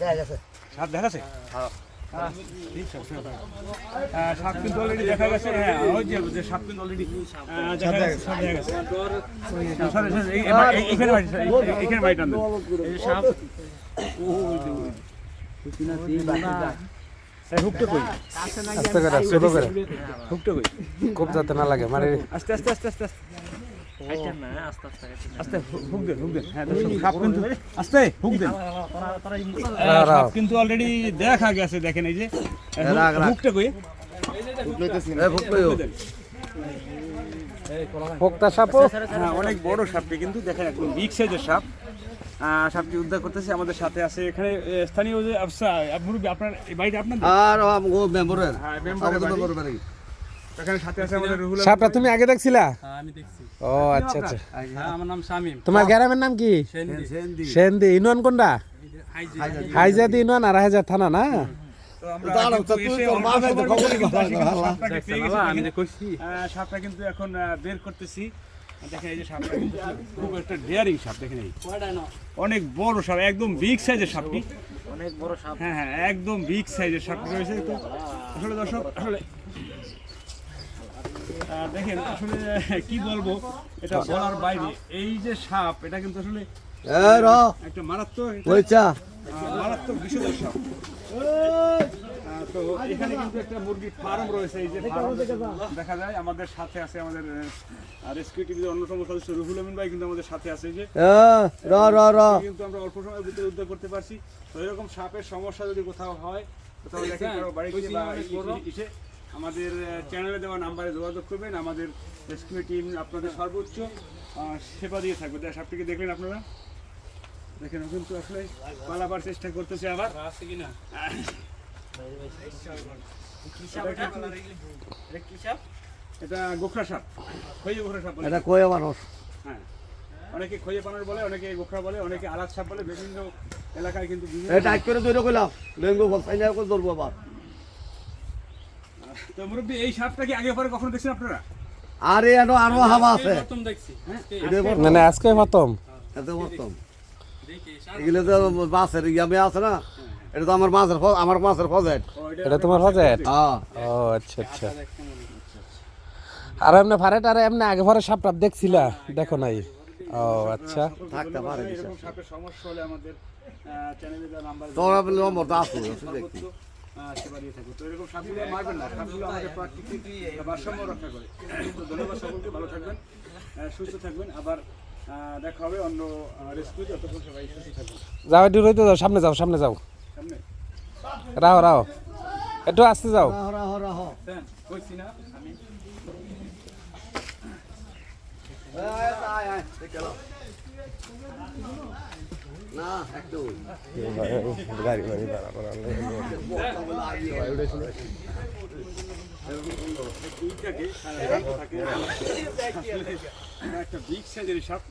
দেখা গেছে সাপ দেখা আছে, সাপ কিন্তু অলরেডি দেখা গেছে। হ্যাঁ ওই যে সাপ কিন্তু অলরেডি দেখা গেছে বাড়ি, সাপ আস্তে করে ছোট করে। খুব যাতে না লাগে মানে আস্তে আস্তে আস্তে আস্তে আস্তে। আস্তে হুক দেন হুক দেন। হ্যাঁ সাপ কিন্তু আস্তে হুক দেন। সাপ কিন্তু অলরেডি দেখা গেছে দেখেন এই যে। রাখ, রাখ। হুকটা কই? এ ভুক কইও পোক্তা সাপও? হ্যাঁ অনেক বড় সাপটি কিন্তু দেখেন একদম বিগ সাইজের সাপ। সাপটি উদ্ধার করতেছে আমাদের সাথে আছে এখানে স্থানীয় যে আফসা আপনার এই বাড়িটা আপনার আর হ্যাঁ, মেম্বারের সাপটা তুমি আগে দেখছিলা? হ্যাঁ, আমি দেখছি। ও আচ্ছা আচ্ছা। হ্যাঁ আমার নাম শামিম। তোমার গ্রামের নাম কি? সেন্দি। সেন্দি। ইউনিয়ন কোনটা? হাইজাদি। ইউনিয়ন আর হাইজার থানা না? তো আমরা দাঁড়াও, কিন্তু সাপটা এখন বের করতেছি। দেখেন এই যে সাপটা কিন্তু খুব একটা ডেয়ারিং সাপ দেখেন এই। অনেক বড় সাপ একদম বিগ সাইজের সাপটি। অনেক বড় সাপ। হ্যাঁ হ্যাঁ একদম বিগ সাইজের সাপটি রয়েছে। তো আসলে দর্শক আসলে দেখেন আসলে কি বলব এটা বলার বাইরে। এই যে সাপ এটা কিন্তু আসলে একটা মারাত্মক এটা, মারাত্মক বিষধর সাপ। তো এখানে কিন্তু একটা মুরগির ফার্ম রয়েছে এই যে farm দেখা যায় আমাদের সাথে আছে আমাদের রেস্কিউ টিভির অন্যতম সদস্য রুহুল আমিন ভাই কিন্তু আমাদের সাথে আছে এই যে। র র র। কিন্তু আমরা অল্প সময়ের ভিতরে উদ্ধার করতে পারছি। তো এরকম সাপের সমস্যা যদি কোথাও হয় কোথাও দেখেন বাড়িতে বা ইসে আমাদের চ্যানেলে দেওয়া নাম্বারে যোগাযোগ করবেন। আমাদের রেস্কিউ টিম আপনাদের সর্বোচ্চ সেবা দিয়ে থাকবে। তাই সাপটিকে দেখলেন আপনারা? দেখেন ও কিন্তু আসলে পালাবার চেষ্টা করতেছে আবার। এটা গোখরা সাপ। খইয়ে গোখরা সাপ বলে। এটা কয়ে মানুষ। হ্যাঁ। অনেকে খইয়ে পানর বলে অনেকে গোখরা বলে অনেকে আলাদ সাপ বলে। বিভিন্ন এলাকায় কিন্তু এটা করে দইরা কইলাম ডেঙ্গু বসাই না করে ধরবো আবার। তো মুরব্বী এই সাপটা কি আগে পরে কখনো দেখছেন আপনারা? আরে এনো আরও হাওয়া আছে। প্রথম দেখছি। এটা বড়। মানে আজকে প্রথম। এত মতম দেখি এগুলো তো মাছের ইয়ামে আছে না? এটা তো আমার মাছের আমার মাছের ফজেট। এটা তোমার হ্যাঁ। ও আচ্ছা আচ্ছা। আর এমনি ফারেট আর এমনি আগে পরে সাপটা দেখছিলা? দেখো নাই। ও আচ্ছা। থাকতে পারে সমস্যা হলে আমাদের চ্যানেলে নাম্বার তোরা নম্বর তো আছে দেখি। সেবা দিয়ে থাকব তো এরকম সাপগুলো মারবেন না। সাপগুলো আমাদের প্রাকৃতিক ভারসাম্য রক্ষা করে। তো ধন্যবাদ সকলকে ভালো থাকবেন সুস্থ থাকবেন। আবার দেখা হবে অন্য রেস্কিউ যতক্ষণ সবাই সুস্থ থাকবেন। যাও একটু রইতে যাও সামনে যাও সামনে যাও। সামনে? রাও রাও। একটু আসতে যাও। রাহ রাহ রাহ কইছি না আমি। গাড়ি গাড়ি দাঁড়া দুইটাকে একটা বিগ সাইজের সাপ।